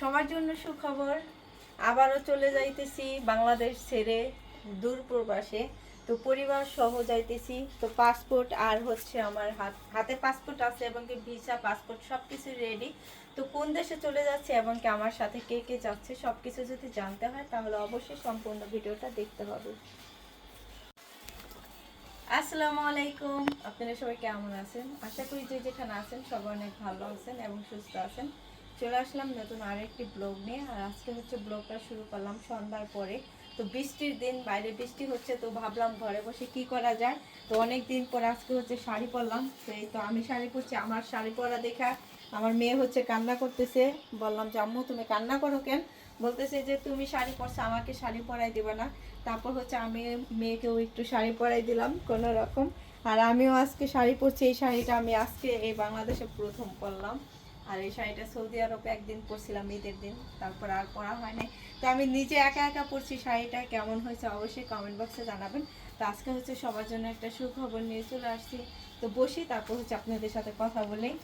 সবার জন্য সুখবর। আবারও চলে যাইতেছি বাংলাদেশ ছেড়ে দূর প্রবাসে। তো পরিবার সহ যাইতেছি। তো পাসপোর্ট আর হচ্ছে আমার হাত হাতে পাসপোর্ট আছে এবং কি ভিসা পাসপোর্ট সব কিছু রেডি তো কোন দেশে চলে যাচ্ছে এবং কি আমার সাথে কে কে যাচ্ছে সব কিছু যদি জানতে হয় তাহলে অবশ্যই সম্পূর্ণ ভিডিওটা দেখতে হবে। আসসালামু আলাইকুম। আপনারা সবাই কেমন আছেন? আশা করি যে যেখানে আছেন সবাই অনেক ভালো আছেন এবং সুস্থ আছেন। চলে আসলাম নতুন আরেকটি ব্লগ নিয়ে, আর আজকে হচ্ছে ব্লগটা শুরু করলাম সন্ধ্যার পরে। তো বৃষ্টির দিন, বাইরে বৃষ্টি হচ্ছে, তো ভাবলাম ঘরে বসে কি করা যায়? তো অনেক দিন পর আজকে হচ্ছে শাড়ি পরলাম তো এই তো আমি শাড়ি পরছি, আমার শাড়ি পরা দেখা আমার মেয়ে হচ্ছে কান্না করতেছে। বললাম যে, আম্মু, তুমি কান্না করো কেন? বলতেছে যে, তুমি শাড়ি পরছো, আমাকে শাড়ি পরাই দিবে না। তারপর হচ্ছে আমি মেয়েকেও একটু শাড়ি পরাই দিলাম, কোনো রকম। আর আমিও আজকে শাড়ি পরছি, এই শাড়িটা আমি আজকে এই বাংলাদেশে প্রথম পরলাম। আর এই শাড়িটা সৌদি আরবে একদিন পরছিলাম ঈদের দিন। তারপর আর পরা হয় নাই। তো আমি নিজে একা একা পরছি শাড়িটা কেমন হয়েছে অবশ্যই কমেন্ট বক্সে জানাবেন। তো আজকে হচ্ছে সবার জন্য একটা সুখবর নিয়ে চলে আসছি। তো বসি তারপর হচ্ছে আপনাদের সাথে কথা বলেই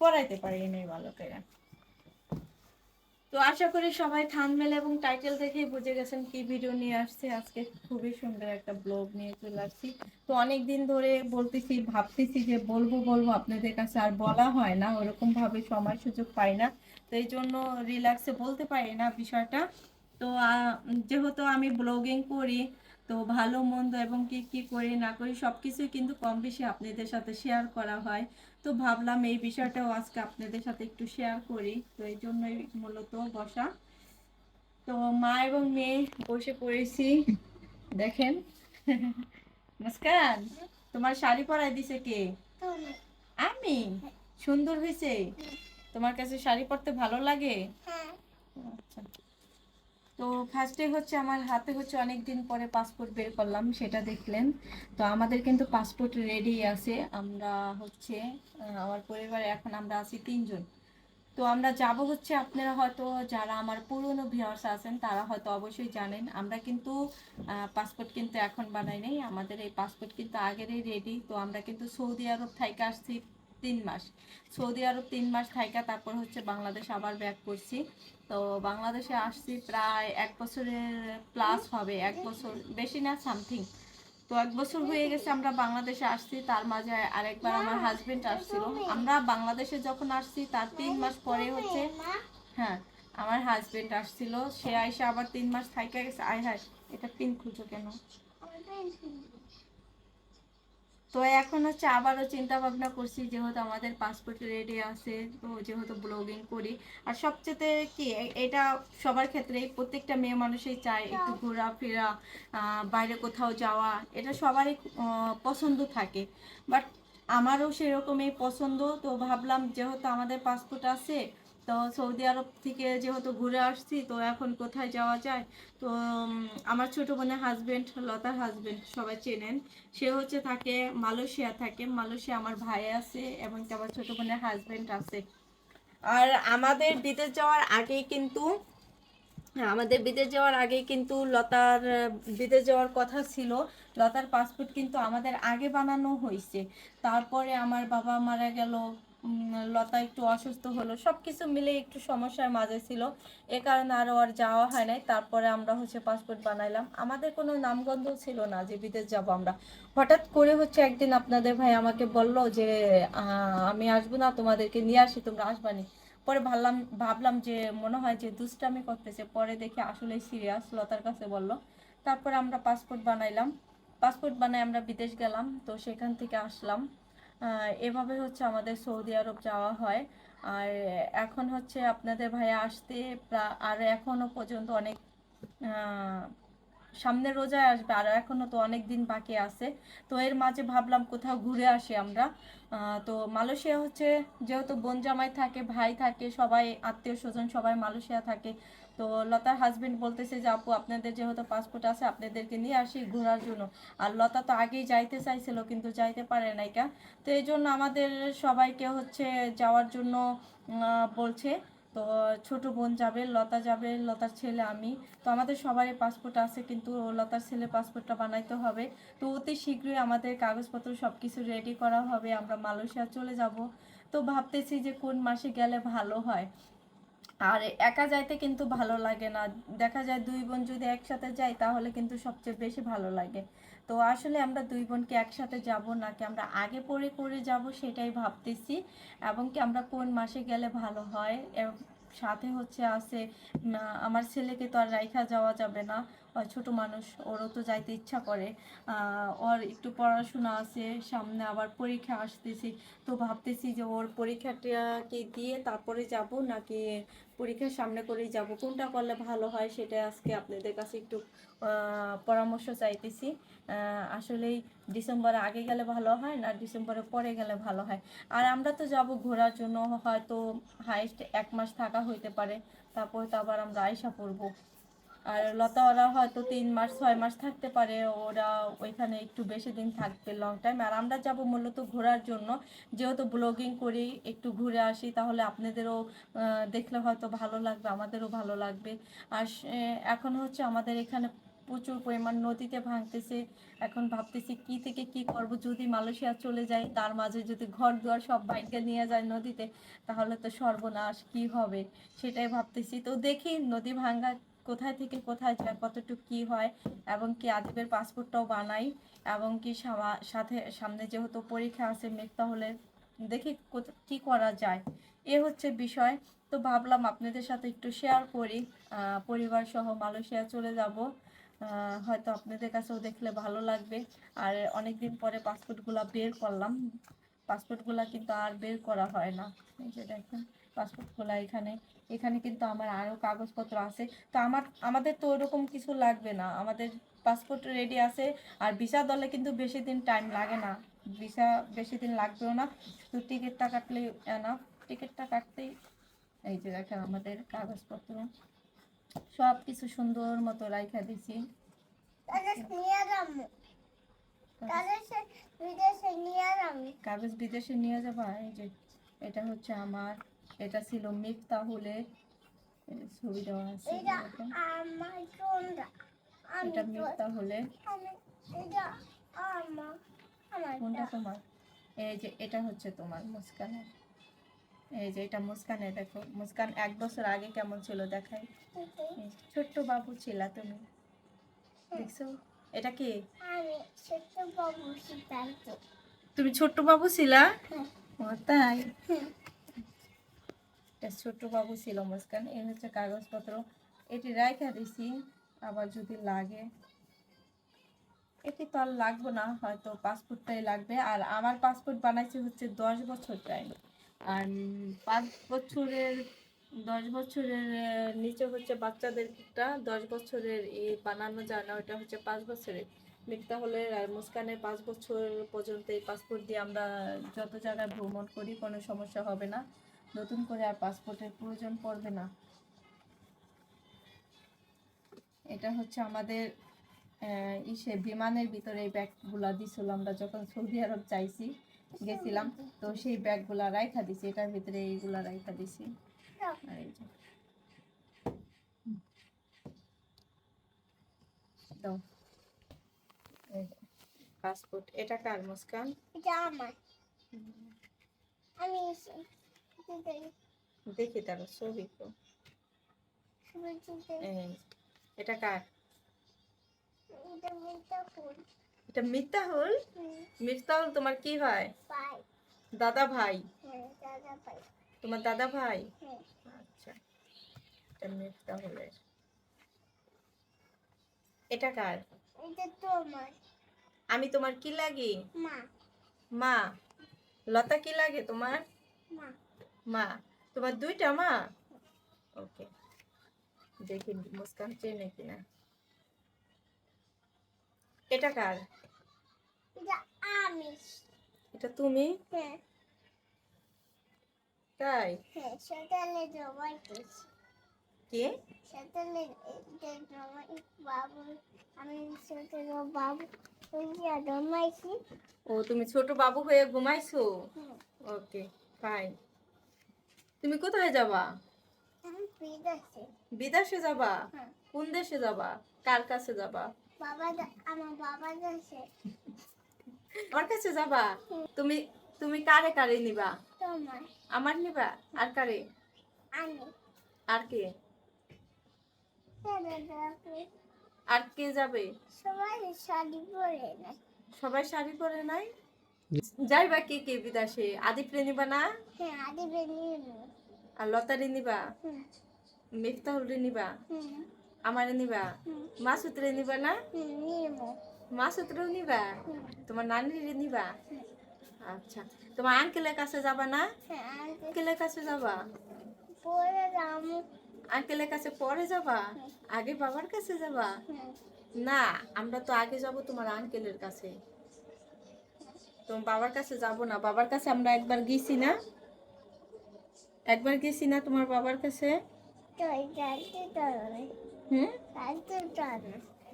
পড়াইতে পারি মেয়ে ভালো করে। তো আশা করি সবাই থানমেল এবং টাইটেল দেখেই বুঝে গেছেন কি ভিডিও নিয়ে আসছে। আজকে খুবই সুন্দর একটা ব্লগ নিয়ে চলে আসছি। তো অনেক দিন ধরে বলতেছি, ভাবতেছি যে বলব বলব, আপনাদের কাছে আর বলা হয় না। ওরকম ভাবে সময় সুযোগ পাই না। তো এই জন্য রিল্যাক্সে বলতে পারি না বিষয়টা। তো যেহেতু আমি ব্লগিং করি, তো ভালো, মন্দ এবং কি কি করি, না করি, সবকিছুই কিন্তু কম বেশি আপনাদের সাথে শেয়ার করা হয়। তো ভাবলাম এই বিষয়টাও আজকে আপনাদের সাথে একটু শেয়ার করি। তো এই জন্যই মূলত বসা। তো মা এবং মেয়ে বসে পড়েছি। দেখেন। নমস্কার তোমার শাড়ি পরাই দিছে কে? আমি। সুন্দর হয়েছে? তোমার কাছে শাড়ি পরতে ভালো লাগে? আচ্ছা তো ফার্স্টে হচ্ছে আমার হাতে হচ্ছে অনেক দিন পরে পাসপোর্ট বের করলাম, সেটা দেখলেন। তো আমাদের কিন্তু পাসপোর্ট রেডি আছে। আমরা হচ্ছে আমার পরিবারে এখন আমরা আছি তিনজন। তো আমরা যাব হচ্ছে, আপনারা হয়তো যারা আমার পুরনো ভিউয়ার্স আছেন, তারা হয়তো অবশ্যই জানেন। আমরা কিন্তু পাসপোর্ট কিন্তু এখন বানাই নাই। আমাদের এই পাসপোর্ট কিন্তু আগেরই রেডি তো আমরা কিন্তু সৌদি আরব থেকে আসছি তিন মাস। সৌদি আরব তিন মাস থাইকা, তারপর হচ্ছে বাংলাদেশ আবার ব্যাক করছি। তো বাংলাদেশে আসছি প্রায় এক বছরের প্লাস হবে, এক বছর, বেশি না সামথিং তো এক বছর হয়ে গেছে আমরা বাংলাদেশে আসছি, তার মাঝে আরেকবার আমার হাজবেন্ড আসছিল। আমরা বাংলাদেশে যখন আসছি, তার তিন মাস পরে হচ্ছে হ্যাঁ আমার হাজবেন্ড আসছিল। সে আইসে আবার তিন মাস থাইকা গেছে। আয় হায়, এটা পিন খুঁজো কেন? তো এখন হচ্ছে আবারও চিন্তা ভাবনা করছি, যেহেতু আমাদের পাসপোর্ট রেডি আছে, তো যেহেতু ব্লগিং করি। আর সবচেয়ে কি এটা সবার ক্ষেত্রেই প্রত্যেকটা মেয়ে মানুষই চায় একটু ঘোরাফেরা বাইরে কোথাও যাওয়া, এটা সবারই পছন্দ থাকে। বাট আমারও সেরকমই পছন্দ, তো ভাবলাম যেহেতু আমাদের পাসপোর্ট আছে তো সৌদি আরব থেকে যেহেতু ঘুরে আসছি, তো এখন কোথায় যাওয়া যায়? তো আমার ছোট বোনের হাজবেন্ড লতার হাজবেন্ড সবাই চেনেন। সে হচ্ছে থাকে মালয়েশিয়া থাকে। মালয়েশিয়া আমার ভাই আছে এবং আমার ছোট বোনের হাজবেন্ড আছে। আর আমাদের বিদেশ যাওয়ার আগেই কিন্তু, আমাদের বিদেশ যাওয়ার আগে কিন্তু লতার, বিদেশ যাওয়ার কথা ছিল। লতার পাসপোর্ট কিন্তু আমাদের আগে বানানো হয়েছে। তারপরে আমার বাবা মারা গেল। লতা একটু অসুস্থ হলো। সব কিছু মিলে একটু সমস্যার মাঝে ছিল। এ কারণে আরও আর যাওয়া হয় নাই। তারপরে আমরা হচ্ছে পাসপোর্ট বানাইলাম। আমাদের কোনো নামগন্ধ ছিল না যে বিদেশ যাব আমরা। হঠাৎ করে হচ্ছে একদিন আপনাদের ভাই আমাকে বলল যে আমি আসব না, তোমাদেরকে নিয়ে আসি, তোমরা আসবানি পরে ভাবলাম ভাবলাম যে মনে হয় যে দুষ্টামি করতেছে। পরে দেখি আসলে সিরিয়াস লতার কাছে বলল। তারপরে আমরা পাসপোর্ট বানাইলাম। পাসপোর্ট বানাই আমরা বিদেশ গেলাম। তো সেখান থেকে আসলাম। এভাবে হচ্ছে আমাদের সৌদি আরব যাওয়া হয়। আর এখন হচ্ছে আপনাদের ভাইয়া আসতে আর এখনও পর্যন্ত অনেক সামনে রোজায় আসবে। আর এখনও তো অনেক দিন বাকি আছে। তো এর মাঝে ভাবলাম কোথাও ঘুরে আসি আমরা। তো মালয়েশিয়া হচ্ছে, যেহেতু বোন জামাই থাকে, ভাই থাকে, সবাই আত্মীয় স্বজন সবাই মালয়েশিয়া থাকে তো লতার হাজবেন্ড বলতেছে যে, আপু, আপনাদের যেহেতু পাসপোর্ট আছে, আপনাদেরকে নিয়ে আসি ঘোরার জন্য। আর লতা তো আগেই যাইতে চাইছিল, কিন্তু যাইতে পারে নাই কা। তো এই জন্য আমাদের সবাইকে হচ্ছে যাওয়ার জন্য বলছে, তো ছোট বোন যাবে, লতা যাবে, লতার ছেলে আমি। তো আমাদের সবারই পাসপোর্ট আছে, কিন্তু লতার ছেলে পাসপোর্টটা বানাইতে হবে। তো অতি শীঘ্রই আমাদের কাগজপত্র সব কিছু রেডি করা হবে, আমরা মালয়েশিয়া চলে যাব। তো ভাবতেছি যে কোন মাসে গেলে ভালো হয়। আর একা যাইতে কিন্তু ভালো লাগে না। দেখা যায় দুই বোন যদি একসাথে যাই, তাহলে কিন্তু সবচেয়ে বেশি ভালো লাগে। তো আসলে আমরা দুই বোনকে একসাথে যাব নাকি আমরা আগে পরে করে যাব সেটাই ভাবতেছি। এবং কি আমরা কোন মাসে গেলে ভালো হয়? সাথে হচ্ছে আছে আমার ছেলেকে তো আর রাইখা যাওয়া যাবে না। ছোট মানুষ, ওরও তো যাইতে ইচ্ছা করে। ওর একটু পড়াশোনা আছে, সামনে আবার পরীক্ষা আসতেছি। তো ভাবতেছি যে ওর পরীক্ষাটাকে দিয়ে তারপরে যাব নাকি পরীক্ষার সামনে করেই যাব? কোনটা করলে ভালো হয় সেটা আজকে আপনাদের কাছে একটু পরামর্শ চাইতেছি। আসলেই ডিসেম্বরে আগে গেলে ভালো হয় না ডিসেম্বরে পরে গেলে ভালো হয়। আর আমরা তো যাব ঘোরার জন্য, হয়তো হাইস্ট এক মাস থাকা হইতে পারে। তারপর তো আবার আমরা আয়সা পড়ব। আর লতা ওরা হয়তো তিন মাস, ছয় মাস থাকতে পারে, ওরা ওইখানে একটু বেশি দিন থাকবে লং টাইম আর আমরা যাব মূলত ঘোরার জন্য। যেহেতু ব্লগিং করি, একটু ঘুরে আসি, তাহলে আপনাদেরও দেখলে হয়তো ভালো লাগবে, আমাদেরও ভালো লাগবে। আর এখন হচ্ছে আমাদের এখানে প্রচুর পরিমাণ নদীতে ভাঙতেছে। এখন ভাবতেছি কি থেকে কি করব, যদি মালয়েশিয়া চলে যাই, তার মাঝে যদি ঘর দুয়ার সব বাইকে নিয়ে যায় নদীতে, তাহলে তো সর্বনাশ, কি হবে? সেটাই ভাবতেছি। তো দেখি নদী ভাঙ্গা কোথায় থেকে কোথায় যায়, কতটুকু কি হয় এবং কি আদিবের পাসপোর্টটাও বানাই এবং কি সাথে, সামনে যেহেতু পরীক্ষা আছে মেঘ, তাহলে দেখি কি করা যায়। এ হচ্ছে বিষয়। তো ভাবলাম আপনাদের সাথে একটু শেয়ার করি। পরিবার সহ মালয়েশিয়া চলে যাব। হয়তো আপনাদের কাছেও দেখলে ভালো লাগবে। আর অনেকদিন পরে পাসপোর্টগুলো বের করলাম। পাসপোর্টগুলো কিন্তু আর বের করা হয় না। এই যে দেখেন। পাসপোর্টগুলো এখানে। এখানে কিন্তু আমার আরও কাগজপত্র আছে। তো আমার আমাদের তো ওরকম কিছু লাগবে না। আমাদের পাসপোর্ট রেডি আছে। আর ভিসা দলে কিন্তু বেশি দিন টাইম লাগে না। ভিসা বেশি দিন লাগবেও না। শুধু টিকিটটা কাটলেই না টিকিটটা কাটতেই এই যে দেখেন আমাদের কাগজপত্র। সব কিছু সুন্দর মতো রাইখা দিছি। কাগজ বিদেশে নিয়ে যাবা। এই যে এটা হচ্ছে আমার এটা ছিল মিফতাহুলের ছবি দেওয়া আছে এটা মিফতাহুলের কোনটা তোমার? এই যে এটা হচ্ছে তোমার মুস্কানের। এই যে এটা মুস্কানের দেখো। মুস্কান এক বছর আগে কেমন ছিল দেখাই। ছোট্ট বাবু ছিলা তুমি। দেখছ? এটা কি? ছোট্ট বাবু তুমি ছোট্ট বাবু ছিলা? হ্যাঁ। ও তাই? এটা ছোট্ট বাবু ছিল মুস্কান এই হচ্ছে কাগজপত্র। এটি রাইখা দিছি, আবার যদি লাগে। এটি তো আর লাগবো না, হয়তো পাসপোর্টটাই লাগবে। আর আমার পাসপোর্ট বানাইছে হচ্ছে দশ বছর টাইম আর পাঁচ বছরের, দশ বছরের নিচে হচ্ছে বাচ্চাদের বাচ্চাদেরটা দশ বছরের ই বানানো যায় না ওটা হচ্ছে পাঁচ বছরের। মিথ্যা হলে আর মুস্কানের পাঁচ বছর পর্যন্ত এই পাসপোর্ট দিয়ে আমরা যত জায়গায় ভ্রমণ করি, কোনো সমস্যা হবে না। নতুন করে আর পাসপোর্টের প্রয়োজন পড়বে না। এটা হচ্ছে আমাদের ইসে বিমানের ভিতরে এই ব্যাগগুলা দিছিল আমরা যখন সৌদি আরব চাইছি গেছিলাম। তো সেই ব্যাগগুলা রাইখা দিছি, এটার ভিতরে এইগুলা রাইখা দিছি। আর এই যে। পাসপোর্ট এটা কার, মুস্কান? এটা আমার। আমি দেখি। তার ছবি তো এটা কার? এটা মিফতাহুল মিফতাহুল তোমার কি হয়? দাদা ভাই। তোমার দাদা ভাই? আচ্ছা এটা মিফতাহুলের এটা কার? আমি তোমার কি লাগি? মা। মা। লতা কি লাগে তোমার? মা। মা তোমার দুইটা মা? ওকে দেখি মুস্কান চেনে কিনা। এটা কার? এটা এটা তুমি? হ্যাঁ। তাই? হ্যাঁ কে? ও তুমি ছোট বাবু হয়ে ঘুমাইছো? ওকে ফাইন তুমি কোথায় যাবা? বিদেশে। যাবা? হ্যাঁ। কোন দেশে যাবা? কার কাছে যাবা? বাবা আমার বাবা দেশে। ওর কাছে যাবা? তুমি তুমি কারে কারে নিবা? আমার নিবা? আর কারে? আর কে? আর কে যাবে? সবাই শাড়ি পরে না সবাই শাড়ি পরে নাই যাইবা কে কে বিদেশে আদিপ্রে নিবা না? হ্যাঁ আদি বেরিয়ে আর লতারে নিবা? হুম। মিফতাহুলরে নিবা? আমারে নিবা? হুম। মাসুদরে নিবা না? হুম নিবো। নিবা? তোমার নানিরে নিবা? আচ্ছা। তোমার আঙ্কেলের কাছে যাবা না? হ্যাঁ আঙ্কেলের কাছে যাবা? পরে আঙ্কেলের কাছে পরে যাবা? আগে বাবার কাছে যাবা? না আমরা তো আগে যাব তোমার আঙ্কেলের কাছে। তোমার বাবার কাছে যাব না। বাবার কাছে আমরা একবার গেছি না? একবার গেছি না তোমার বাবার কাছে? তো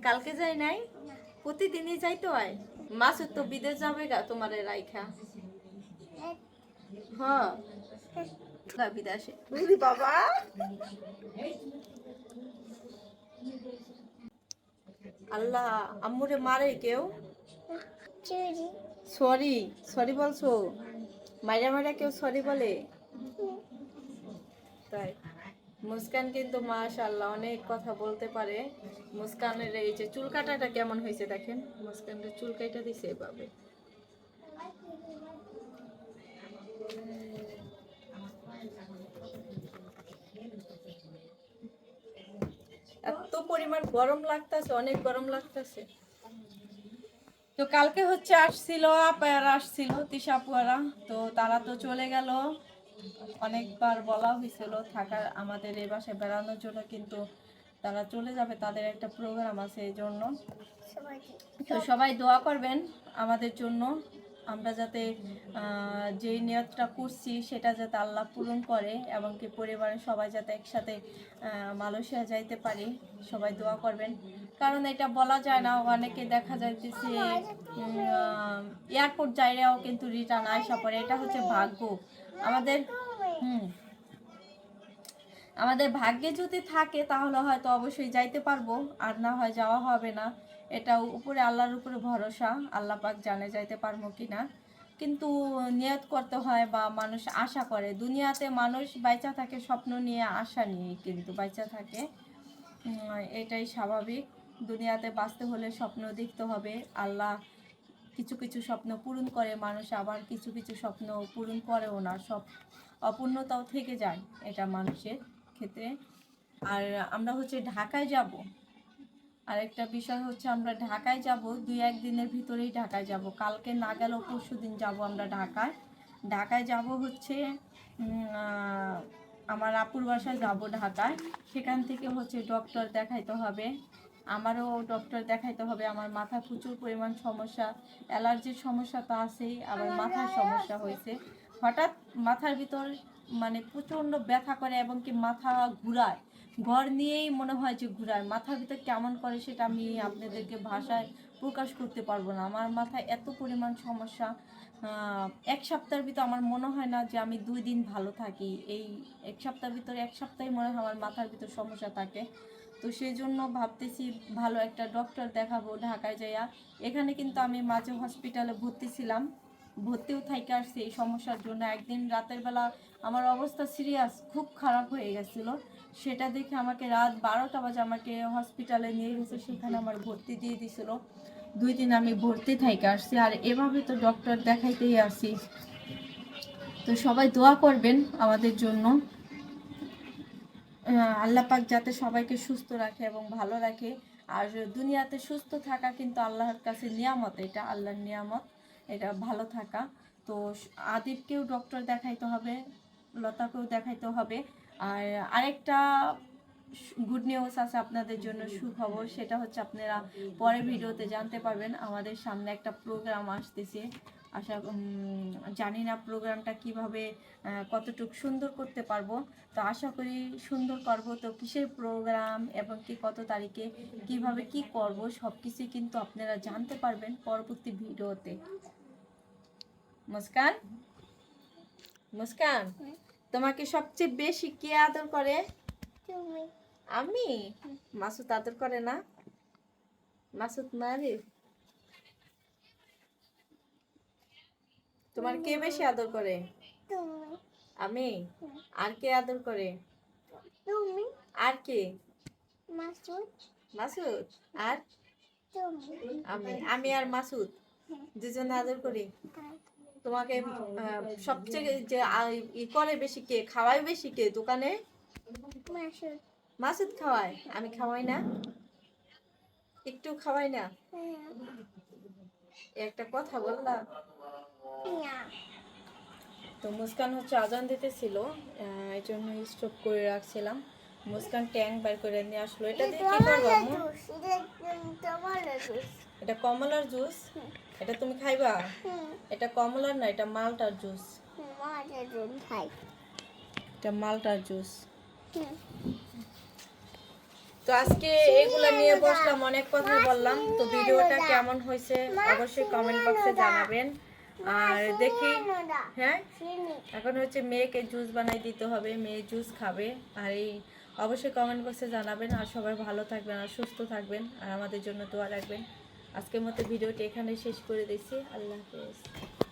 কালকে যাই নাই? প্রতিদিনই যাই তো হয় মাসুদ তো বিদেশ যাবে গা তোমার রাইখা। হ্যাঁ বিদেশে। বুঝলি বাবা। আল্লাহ আম্মুরে মারে কেউ? চুরি। সরি সরি বলছো? মাইরা মাইরা কেউ সরি বলে? তাই। মুস্কান কিন্তু মাশাল্লাহ অনেক কথা বলতে পারে। মুস্কানের এই যে চুল কাটাটা কেমন হয়েছে দেখেন? মুস্কানের চুল কাটা দিছে এভাবে। এত পরিমাণ গরম লাগতেছে, অনেক গরম লাগতেছে। তো কালকে হচ্ছে আসছিল, আপায়ারা আসছিল, তিশাপুয়ারা। তো তারা তো চলে গেল। অনেকবার বলা হয়েছিল থাকার, আমাদের এই বাসায় বেড়ানোর জন্য, কিন্তু তারা চলে যাবে, তাদের একটা প্রোগ্রাম আছে এই জন্য। তো সবাই দোয়া করবেন আমাদের জন্য। আমরা যাতে যেই নিয়তটা করছি, সেটা যাতে আল্লাহ পূরণ করে, এবং কি পরিবারের সবাই যাতে একসাথে মালয়েশিয়া যাইতে পারি। সবাই দোয়া করবেন। কারণ এটা বলা যায় না, অনেকে দেখা যাইতেছে এয়ারপোর্ট যাইরাও কিন্তু রিটার্ন আইসা পড়ে, এটা হচ্ছে ভাগ্য। আমাদের, হুম, আমাদের ভাগ্যে যদি থাকে তাহলে হয়তো অবশ্যই যাইতে পারব, আর না হয় যাওয়া হবে না। এটা উপরে আল্লাহর উপরে ভরসা, আল্লাহ পাক জানে যাইতে পারব কি না কিন্তু নিয়ত করতে হয় বা মানুষ আশা করে। দুনিয়াতে মানুষ বাইচা থাকে, স্বপ্ন নিয়ে, আশা নিয়ে কিন্তু বাইচা থাকে। এটাই স্বাভাবিক। দুনিয়াতে বাঁচতে হলে স্বপ্ন দেখতে হবে। আল্লাহ কিছু কিছু স্বপ্ন পূরণ করে, মানুষ আবার কিছু কিছু স্বপ্ন পূরণ করেও না। সব অপূর্ণতাও থেকে যায় এটা মানুষের ক্ষেত্রে। আর আমরা হচ্ছে ঢাকায় যাব। আর একটা বিষয় হচ্ছে আমরা ঢাকায় যাব, দুই একদিনের ভিতরেই ঢাকায় যাব। কালকে না গেলেও পরশু দিন যাব আমরা ঢাকায়। ঢাকায় যাব হচ্ছে আমার আপুর বাসায় যাব ঢাকায়। সেখান থেকে হচ্ছে ডক্টর দেখাইতে হবে। আমারও ডক্টর দেখাইতে হবে আমার মাথা প্রচুর পরিমাণ সমস্যা অ্যালার্জির সমস্যা তো আছেই আবার মাথার সমস্যা হয়েছে। হঠাৎ মাথার ভিতর মানে প্রচণ্ড ব্যথা করে এবং কি মাথা ঘুরায়। ঘর নিয়েই মনে হয় যে ঘুরায়। মাথার ভিতর কেমন করে সেটা আমি আপনাদেরকে ভাষায় প্রকাশ করতে পারব না। আমার মাথায় এত পরিমাণ সমস্যা এক সপ্তাহের ভিতর আমার মনে হয় না যে আমি দুই দিন ভালো থাকি। এই এক সপ্তাহের ভিতরে এক সপ্তাহে মনে হয় আমার মাথার ভিতর সমস্যা থাকে। তো সেই জন্য ভাবতেছি ভালো একটা ডক্টর দেখাবো ঢাকায় যাইয়া। এখানে কিন্তু আমি মাঝে হসপিটালে ভর্তি ছিলাম। ভর্তিও থাইকে আসছি এই সমস্যার জন্য। একদিন রাতের বেলা আমার অবস্থা সিরিয়াস খুব খারাপ হয়ে গেছিল। সেটা দেখে আমাকে রাত বারোটা বাজে আমাকে হসপিটালে নিয়ে গেছে, সেখানে আমার ভর্তি দিয়ে দিছিল। দুই দিন আমি ভর্তি থাইকে আসছি আর এভাবে তো ডক্টর দেখাইতেই আসি। তো সবাই দোয়া করবেন আমাদের জন্য। আল্লাহ পাক যাতে সবাইকে সুস্থ রাখে এবং ভালো রাখে। আর দুনিয়াতে সুস্থ থাকা কিন্তু আল্লাহর কাছে নিয়ামত, এটা আল্লাহর নিয়ামত, এটা ভালো থাকা। তো আদিবকেও ডক্টর দেখাইতে হবে, লতাকেও দেখাইতে হবে। আর আরেকটা গুড নিউজ আছে আপনাদের জন্য, সুখবর, সেটা হচ্ছে আপনারা পরে ভিডিওতে জানতে পারবেন। আমাদের সামনে একটা প্রোগ্রাম আসতেছে। আশা জানি না প্রোগ্রামটা কীভাবে কতটুকু সুন্দর করতে পারব। তো আশা করি সুন্দর করব। তো কিসের প্রোগ্রাম এবং কি কত তারিখে কীভাবে কি করব সব কিছুই কিন্তু আপনারা জানতে পারবেন পরবর্তী ভিডিওতে। মুস্কান? মুস্কান তোমাকে সবচেয়ে বেশি কে আদর করে? আমি? মাসুদ আদর করে না? মাসুদ মারে তোমার কে বেশি আদর করে? তুমি। আমি? আর কে আদর করে? তুমি। আর কে? মাসুদ। মাসুদ? আর? তুমি। আমি আমি আর মাসুদ। দুজন আদর করি। তোমাকে সবচেয়ে যে ই করে বেশি কে? খাওয়াই বেশি কে দোকানে? মাসুদ। মাসুদ খাওয়ায়? আমি খাওয়াই না। একটু খাওয়াই না। একটা কথা বললাম। তো মুস্কান হচ্ছে আজান দিতেছিল এই জন্য স্টপ করে রাখছিলাম। মুস্কান ট্যাঙ্ক বের করে নিয়ে আসলো। এটা দিয়ে কি করব? এটা কমলার জুস এটা তুমি খাইবা? এটা কমলার না, এটা মালটার জুস এটা মালটার জুস তো আজকে এগুলো নিয়ে বসলাম, অনেক কথা বললাম। তো ভিডিওটা কেমন হয়েছে অবশ্যই কমেন্ট বক্সে জানাবেন। আর দেখি হ্যাঁ? এখন হচ্ছে মেয়েকে জুস বানাই দিতে হবে মেয়ে জুস খাবে। আর এই অবশ্যই কমেন্ট বক্সে জানাবেন আর সবাই ভালো থাকবেন আর সুস্থ থাকবেন আর আমাদের জন্য দোয়া রাখবেন। আজকের মতো ভিডিওটি এখানে শেষ করে দিচ্ছি। আল্লাহ হাফেজ।